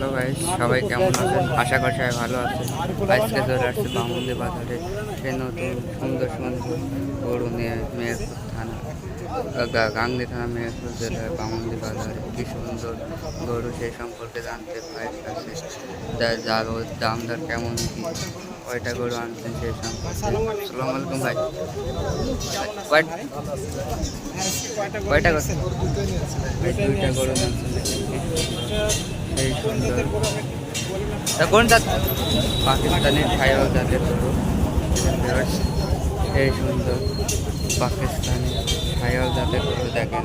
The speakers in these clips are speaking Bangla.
হ্যালো গাইস সবাই কেমন আছেন? আশা করি সবাই ভালো আছে আজকে চলে আসছে বামুন্দি বাজারে সে নতুন সুন্দর সুন্দর গরু নিয়ে মেহেরপুর থানা আহ, গা- গাংনী থানা মেহেরপুর জেলার বামুন্দি বাজারে। কি সুন্দর গরু সেই সম্পর্কে জানতে ভাইয়ের কাছে যা- যা ওর দাম দর কেমন কি কয়টা গরু আনছেন সেই সম্পর্কে? সালাম আলাইকুম ভাই। কয়- কয়টা গরু? দুইটা গরু আনছেন। সেই সুন্দর। কোন পাকিস্তানি খাইও জাতের এই সুন্দর পাকিস্তানি জাতের গরু দেখেন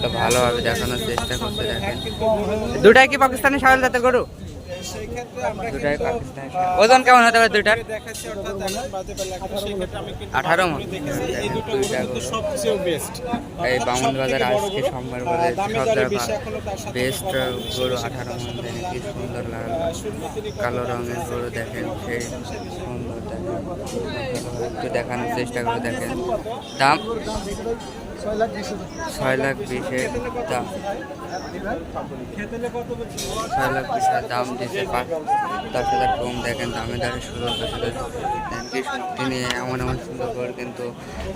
তো ভালোভাবে দেখানোর চেষ্টা করতে দেখেন। দুটাই কি পাকিস্তানি ছায়াল জাতের গরু? দুটাই পাকিস্তানি ওজন কেমন হতে পারে দুইটার? আঠারো মন। এই বামুন বাজার আজকে সোমবার সব জায়গা সাথে বেস্ট গরু আঠারো মন দেখে কি সুন্দর তিনি কালো রঙের গরু দেখেন সেই সুন্দর দেখেন। একটু দেখানোর চেষ্টা করে দেখেন। দাম? ছয় লাখ বিশের দাম ছয় লাখ বিশের দাম দিতে পাঁচ দশ হাজার কম। দেখেন দামে দাঁড়িয়ে ষোলো দশ হাজার তিনি এমন এমন সুন্দর গরু কিন্তু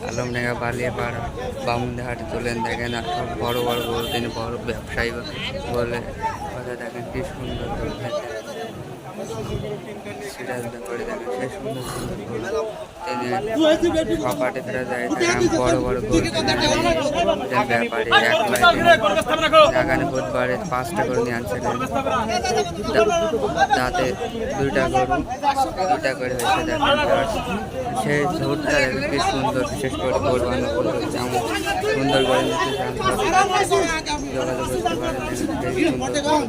আলমডাঙ্গা বালিয়ে পাড়া বামুন্দি হাটে তোলেন দেখেন আর সব বড় বড় গরু তিনি বড় ব্যবসায়ী বলে কথা দেখেন কি সুন্দর। গরু দেখেন সিরাজ ব্যাপারে দেখেন সে সুন্দর সুন্দর গরু তিনি কপাটে ফেরা যায় বড় বড় ব্যাপারে। বুধবারে পাঁচটা করে নিয়ে তাতে দুইটা গরু দুইটা করে হয়েছে দেখেন সেই ঝোটটা দেখেন কি সুন্দর বিশেষ করে কোরবানো যেমন সুন্দর করে যোগাযোগ করতে পারেন দেখেন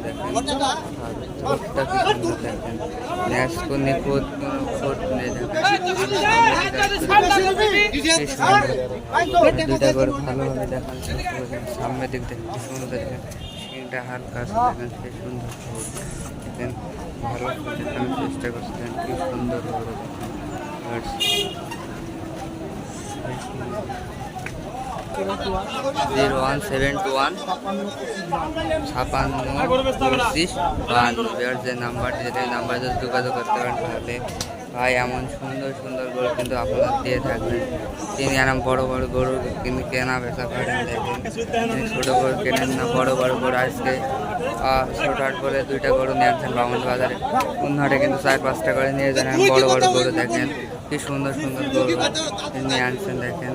সেই সুন্দর গরু দেখেন আর ঝোটটা কি সুন্দর দেখেন ন্যাসকো নিখুঁত কোনো খোট নেই দেখেন কি সুন্দর দুইটা গরু ভালোভাবে দেখান চেষ্টা করবেন সামনের দিক থেকে কি সুন্দর দেখেন শিংটা হালকা আছে দেখেন সেই সুন্দর গরু দেখেন ভালো করে দেখানোর চেষ্টা করছেন কি সুন্দর গরু zero one seven two one ছাপান্ন পঁচিশ বান্ন এবার যে নাম্বারটি এই নাম্বারে যদি যোগাযোগ করতে পারেন তাহলে ভাই, এমন সুন্দর সুন্দর গরু কিন্তু আপনারা দিয়ে থাকবেন। তিনি এরম বড় বড় গরু কিন্তু কেনা, বেচা করেন দেখেন। তিনি ছোটো গরু কেনেন না, বড় বড় গরু। আজকে ছোট হাট করে দুইটা গরু নিয়ে আনছেন বামন বাজারে। অন্য হাটে কিন্তু চার, পাঁচটা করে নিয়ে যান বড় বড় গরু দেখেন। কি সুন্দর সুন্দর গরু নিয়ে আনছেন দেখেন।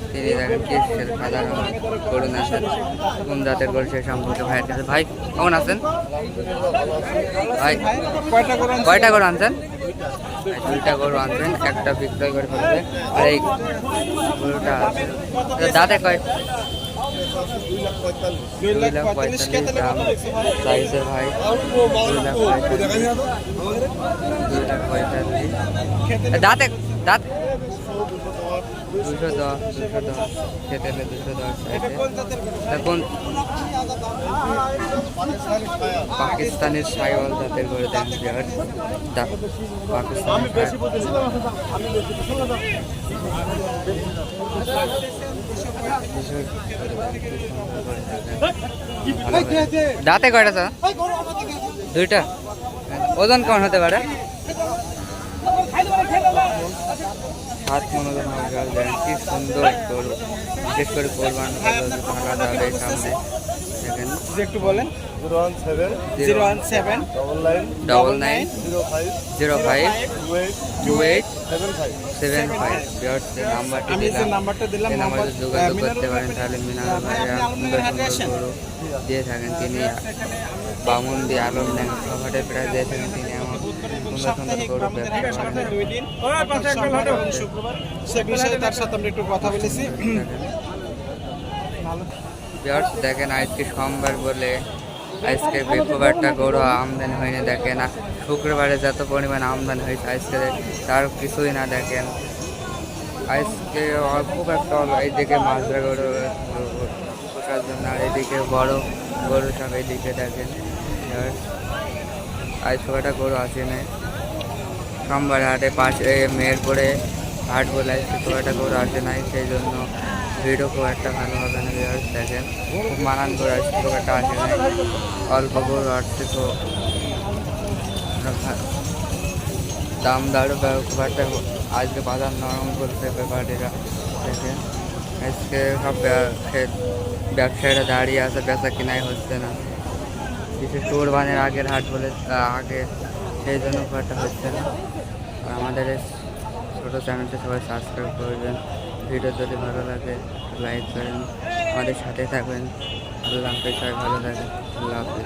তিনি দেখেন কি সাধারণ গরু আছেন কোন জাতের গরু সে সম্পর্কে ভাইয়ের কাছে ভাই কেমন আছেন? ভাই কয়টা গরু আনছেন? দুইটা গরু আনবেন একটা বিক্রয় করে ফেলবে। আর এই গরুটা আছে। দাঁতে কয় দুই লাখ পঁয়তাল্লিশ দাম ভাই। দুই লাখ পঁয়তাল্লিশ। দুই লাখ পঁয়তাল্লিশ। দাঁতে দাঁত দুশো দশ দুশো দশ, খেতে হলে দুশো দশ? এখন পাকিস্তানের সাইওয়াল জাতের করে দেন বিহার দাঁতে কয়টা স্যার দুইটা? ওজন কেমন হতে পারে? সাত মনোজন হবে দেখেন কি সুন্দর গরু। বিশেষ করে কোরবান যাবে সামনে। দেখেন। একটু বলেন। Zero one seven. Zero one seven. Double nine. Double nine. Zero five. Zero five. Two eight. Two eight. Seven five. Seven five. যে নাম্বারটি দিলাম নাম্বারটা দিলাম এই যোগাযোগ করতে পারেন তাহলে ভাইয়া সুন্দর সুন্দর গরু দিয়ে থাকেন। তিনি বামুন দিয়ে আলম সভাটে প্রায় দিয়ে থাকেন তিনি। এমন সুন্দর সুন্দর গরু ব্যবসা করেন দুই দিন। শুক্রবার। সে বিষয়ে তার সাথে আমরা একটু কথা বলেছি। দেখেন আজকে সোমবার বলে আজকে খুব একটা গরু আমদানি হয়নি দেখেন। আর শুক্রবারে যত পরিমাণ আমদানি হয়েছে আজকে তার কিছুই না দেখেন। আজকে অল্প একটা এইদিকে মাছরা গরু পোষার জন্য আর এদিকে বড় গরু সব এইদিকে দেখেন। আর আজ খুব একটা গরু আসে নাই সোমবার হাটে, পাশে মেয়েরপুরে হাট বলে আজকে খুব একটা গরু আসে নাই, সেই জন্য ভিডিও খুব একটা ভালো হবে না ভিউয়ার্স দেখেন খুব মানান করে আসছে খুব একটা আসে নাই। অল্প গরু আসছে তো দাম দাঁড়ো খুব একটা আজকে বাজার নরম করছে ব্যাপারীরা দেখেন আজকে সব ব্যবসায়ীরা দাঁড়িয়ে আছে, বেচা কিনাই হচ্ছে না। কিছু বিশেষ কোরবানির আগের হাট বলে আগে সেই জন্য খুব একটা হচ্ছে না। আমাদের ছোটো চ্যানেলটা সবাই সাবস্ক্রাইব করবেন ভিডিও যদি ভালো লাগে লাইক করেন, আমাদের সাথে থাকবেন। আল্লাহ হাফিজ, সবাই ভালো লাগে আল্লাহ হাফিজ।